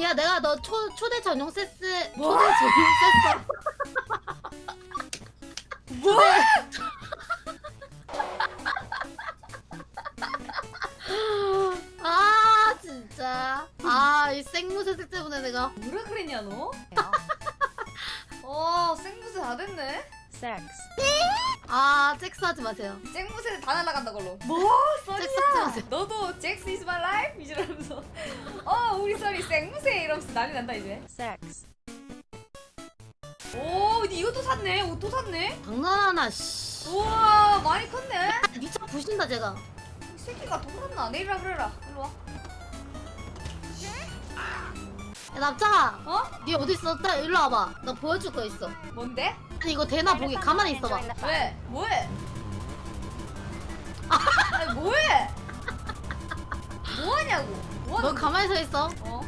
야 내가 너 초, 초대 전용 세스. 초대 전용 세스. 뭐? 아 진짜. 아 이 생무새 색 때문에 내가. 뭐라 그랬냐 너? 어 생무새 다 됐네. Sex, 아 잭스하지 마세요 생무새 다 날라간다 걸로. 뭐? 써니야. 마세요 너도 잭스 is my life 이러면서 어 우리 써니 생무새 이러면서 난리 난다 이제. sex, 오 이것도 샀네. 옷도 샀네. 장난하나 씨 우와 많이 컸네. 미쳐 부신다 제가 이 새끼가 돌았나? 내일라 그래라. 일로 와. 야 납작아 어? 니 어디 있어? 딱 일로 와봐 나 보여줄 거 있어 뭔데? 아니 이거 되나 보기 가만히 있어봐 왜? 뭐해? 아니 뭐해? 뭐하냐고? 너 뭐하는 가만히 서 있어 어?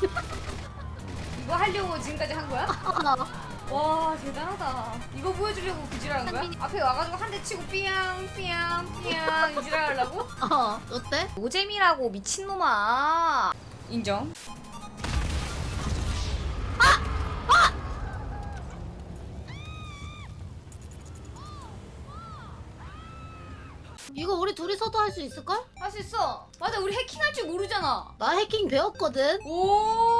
이거 하려고 지금까지 한 거야? 와 대단하다. 이거 보여주려고 그지랄한 거야? 앞에 와가지고 한 대 치고 삐양 삐양 삐양 이지랄 하려고? 어 어때? 노잼이라고 미친놈아. 인정. 이거 우리 둘이서도 할 수 있을걸? 할 수 있어. 맞아 우리 해킹할 줄 모르잖아. 나 해킹 배웠거든 오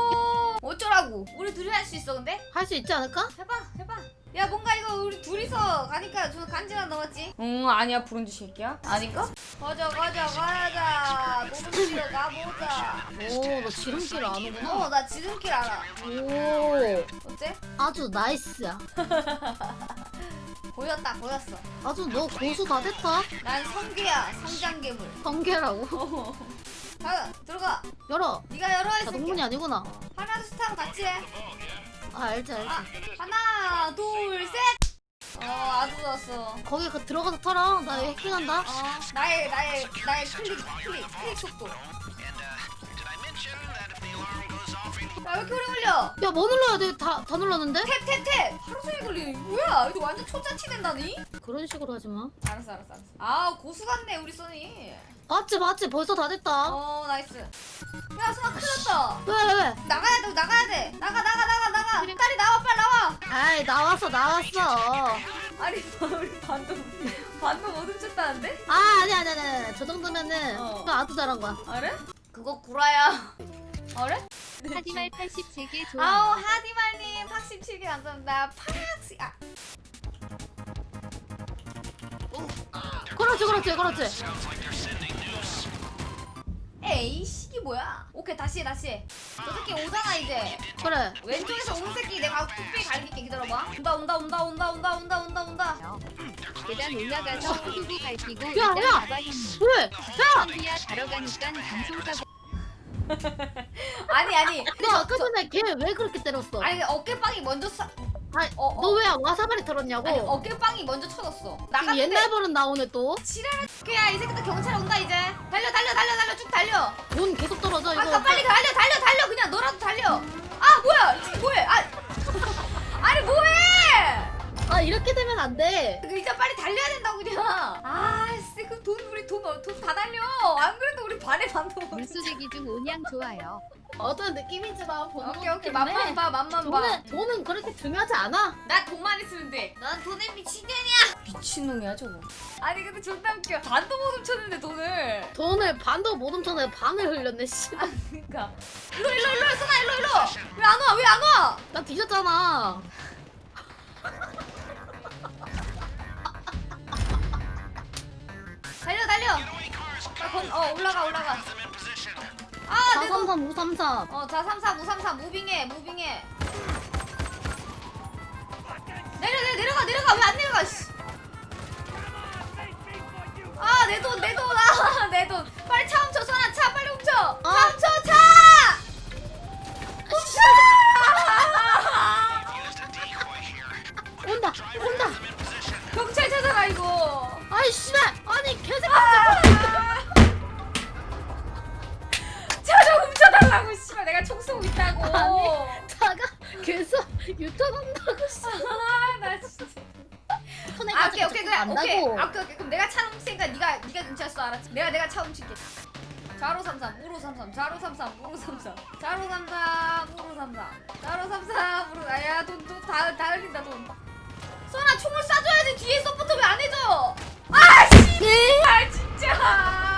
어쩌라고? 우리 둘이 할 수 있어 근데? 할 수 있지 않을까? 해봐 해봐. 야 뭔가 이거 우리 둘이서 가니까 좀 간지가 넘었지? 응 아니야 브론즈 새끼야. 아닌가? 가자 가자 가자. 노동시로 가보자. 오 너 지름길 아는구나 어나 지름길 알아. 오 어째? 아주 나이스야 보였다 보였어. 아주 너 고수 다 됐다 난 성괴야 성장괴물. 성계라고 어. 가 들어가. 열어 네가 열어 이나 새끼야. 동문이 아니구나 하나 둘셋 같이 해. 아 알지 알지 아 하나 둘 셋. 어 아주 좋았어. 거기 그 들어가서 털어 나 해킹한다 어 나의 나의 나의 클릭 클릭 클릭 속도. 야, 왜 이렇게 오래 걸려? 야 뭐 눌러야 돼? 다, 다 눌렀는데? 탭, 탭, 탭! 하루 종일 걸리네. 이거 뭐야? 이거 완전 초짜치 된다니? 그런 식으로 하지 마 알았어, 알았어, 알았어. 아, 고수 같네, 우리 써니. 맞지 맞지 벌써 다 됐다 어, 나이스. 야, 수아 큰일 났다. 왜 왜 왜? 나가야 돼, 나가야 돼. 나가, 나가, 나가, 나가. 빨리 나와, 빨리 나와. 아이 나왔어 나왔어 아니, 우리 반도, 반도 못 훔쳤다는데? 아 아니 아니 아니 아니 저 정도면은 어. 그거 아주 잘한 거야 아래? 그거 구라야. 아래? 하디말 87개 아우, 좋아요. 하디말님, 87개 감사합니다. 팍시, 아. 그렇지 그렇지 그렇지 에이, 이게 뭐야? 오케이, 다시 해, 다시 해. 저 새끼 오잖아, 이제. 그래 왼쪽에서 오는 새끼 내가 뚝배기 갈길게 기다려봐 온다 온다 온다 온다 온다 온다 온다 온다 계단 올라가서 후두부 밟히고 야, 일단 야! 가봐 형님. 왜? 야! 선비야 자러 가니까 방송 사고 아니 아니 너 아까 전에 걔 왜 그렇게 때렸어? 아니 어깨빵이 먼저 쏴 아니, 어, 어. 너왜 와사바리 털었냐고? 아니 어깨빵이 먼저 쳐졌어 지금 나갔는데 옛날 버릇 나오네 또. 지랄 야이 새끼들 경찰 온다 이제 달려 달려 달려 달려 쭉 달려 돈 계속 떨어져 이거. 아까 빨리 달려 달려 달려 그냥 너라도 달려 아 뭐야 이 새끼 뭐해 아 아니 뭐해 아 이렇게 되면 안 돼. 그 이제 빨리 달려야 된다고 그냥 아씨 그돈 우리 돈 돈 다 달려 안 그래도 우리 반에 반도 못 물소재기 중 온양 좋아요. 어떤 느낌인지만 보는 오케이 거기 오케이 때문에 맛만 봐 맛만 봐 돈은 돈은 그렇게 중요하지 않아. 나 돈만 있으면 돼. 난 돈에 미친년이야. 미친놈이야 저거. 아니 근데 존나 웃겨. 반도 못 훔쳤는데 돈을. 돈을 반도 못 훔쳐내 반을 흘렸네 씨. 그러니까. 일로 일로 일로 써나 일로 일로. 왜 안 와? 왜 안 와? 나 뒤졌잖아. 달려 달려. 나 건, 어 올라가 올라가. 아내 돈. 433 533. 어 자 33 533 무빙해 무빙해. 내려 내려 내려가 내려가 왜 안 내려가? 씨. 아 내 돈 내 돈 아 내 돈 빨리 차 훔쳐 선아 차 빨리 훔쳐 차 아. 훔쳐 차 훔쳐 온다 온다. 경찰 찾아라 이거 아이 씨발 아니 개새끼. 차 내가 총 쏘고 있다고. 아니. 차가 계속 유턴한다고 씨. 아 나 진짜. 아픈 아, 오케이 오케이 그래 안다고. 오케이. 아, 오케이 오케이. 그럼 내가 차 훔치니까 네가 네가 눈치했어 알았지? 내가 내가 차 훔칠게. 자로 삼삼 우로 삼삼 자로 삼삼 우로 삼삼. 자로 삼삼 우로 삼삼. 자로 삼삼 우로 아야 돈돈다다 다 흘린다 돈. 소나 총을 쏴줘야지. 뒤에 서포터 왜안 해줘. 아 씨 아 진짜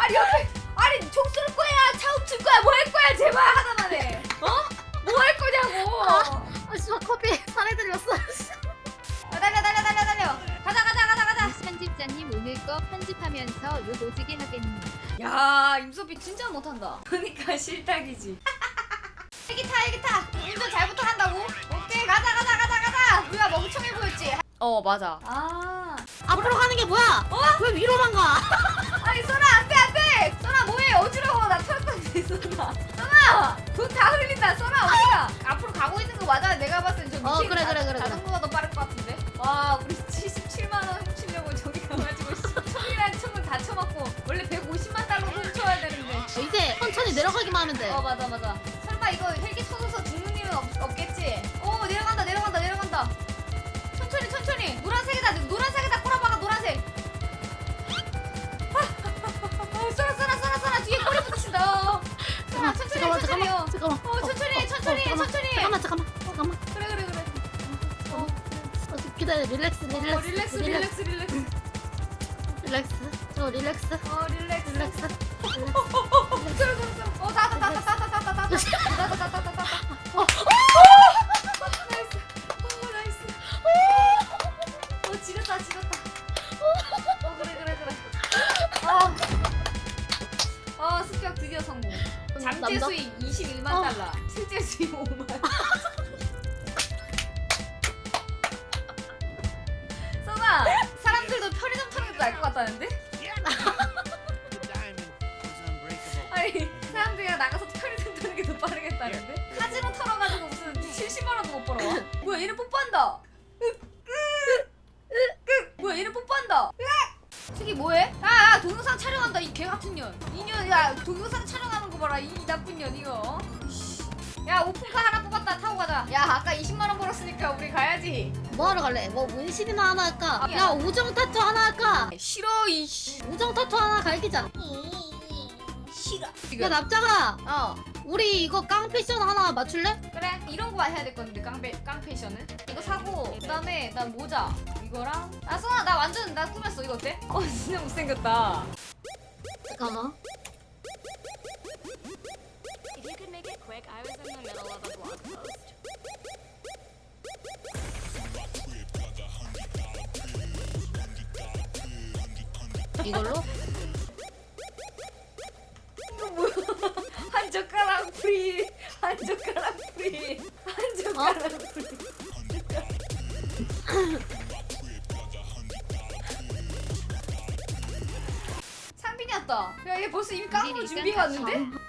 아니 옆에 아니 총 쏠 거야. 차 훔칠 거야. 뭐 할 거야 제발. 하나만 해. 어? 뭐 할 거냐고. 아 씨발 커피 살해 들렸어. 아, 달려 달려 달려 달려. 가자 가자 가자 가자. 편집자님 오늘 거 편집하면서 욕 오지게 하겠니? 야 임소비 진짜 못한다. 그러니까 실탁이지. 애기 타 애기 타. 운전 잘부터 한다고? 오케이 가자 가자 가자 가자. 우리가 멍청해 보였지? 어 맞아. 아. 앞으로 가는 게 뭐야? 어? 왜 위로만 가? 아니 써라 나털 건데 써라 써라 돈다 흘린다 써라 어디야 앞으로 가고 있는 거 맞아? 내가 봤을 때저 어, 그래, 그래, 그래, 자전거가 더 빠를 것 같은데? 와 우리 77만 원 훔치려고 저기 가가지고 씨, 총이랑 총은 다 쳐맞고 원래 150만 달러 훔쳐야 되는데. 이제 천천히 내려가기만 하면 돼. 어 맞아 맞아. 설마 이거 헬기 터져서 죽는 일은 없, 없겠지? 오 내려간다 내려간다 내려간다. 천천히 천천히. 노란색이다 노란색 릴렉스 릴렉스 어 릴렉스 릴렉스 릴렉스 릴렉스. 저 릴렉스 어 릴렉스 릴렉스. 릴렉스. 어 닫아 닫아 닫아 닫아 닫아 닫아 닫아 닫아 어. 나이스 어 나이스 어 지렸다 지렸다 어 그래 그래 그래 어, 어 습격 드디어 성공 남자? 수익 21만 어. 달러 실제 수익 5만 편의점 타는 게 나을 것 같다는데? 아니 사람들이랑 나가서 편의점 타는 게 더 빠르겠다는데? 카지노 털어가지고 무슨 70만 원도 못 벌어와 뭐야 얘는 뽀뽀한다 뭐야 얘는 뽀뽀한다 저기 뭐해? 아, 아 동영상 촬영한다 이 개 같은 년 이년 야 동영상 촬영하는 거 봐라 이 나쁜 년 이거 이씨. 야 오픈카 하나 뽑았다 타고 가자 야 아까 20만 원 벌었으니까 우리 가야지 뭐하러 갈래? 뭐 문신이나 하나 할까? 아, 야 우정 타투 하나 할까? 싫어 이씨 우정 타투 하나 갈기자. 싫어 야 납작아, 어 우리 이거 깡 패션 하나 맞출래? 그래 이런 거 해야 될 건데 깡패 깡패션은 이거 사고 그다음에 나 모자 이거랑 아 써나 나 완전 나 꾸몄어 이거 어때? 어 진짜 못생겼다 잠깐만. Quick, I was in the middle of a blog post. 이걸로? 이거 뭐야 한 젓가락 프리 한 젓가락 프리 한 젓가락 프리 상빈이 왔다 야 얘 벌써 이미 깡으로 일일이 준비해 깡 왔는데?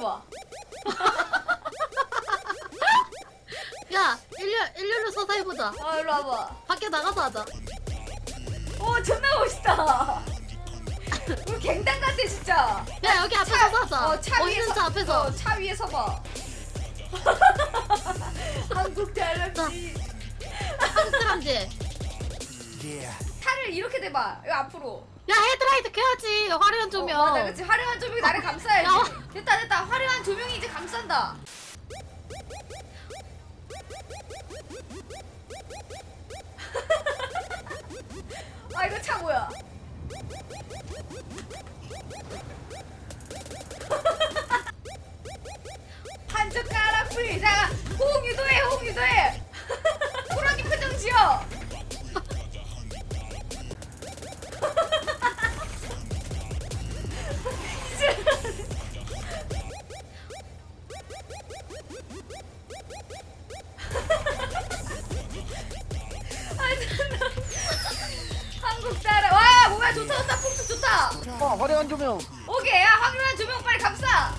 봐 야 일렬 일렬로 서서 해보자. 아 일로 와봐 밖에 나가서 하자. 오 존나 멋있다 우리 갱단 같아 진짜 야 여기 앞에 서서 하자. 어, 차 멋있는 위에서 차 앞에서. 어, 차 위에 서봐 한국 달라지 한국 사람지. 차를 이렇게 대봐. 여기 앞으로. 야 헤드라이트 켜야지. 화려한 조명. 어, 맞아 그치. 화려한 조명이 나를 감싸야지. 야. 됐다 됐다. 화려한 조명이 이제 감싼다. 아 이거 차 뭐야? 한 젓가락 프리 자. 호흡 유도해 호흡 유도해. 호랑이 표정 지어 화려한 조명. 오케이 야 화려한 조명 빨리 감싸 야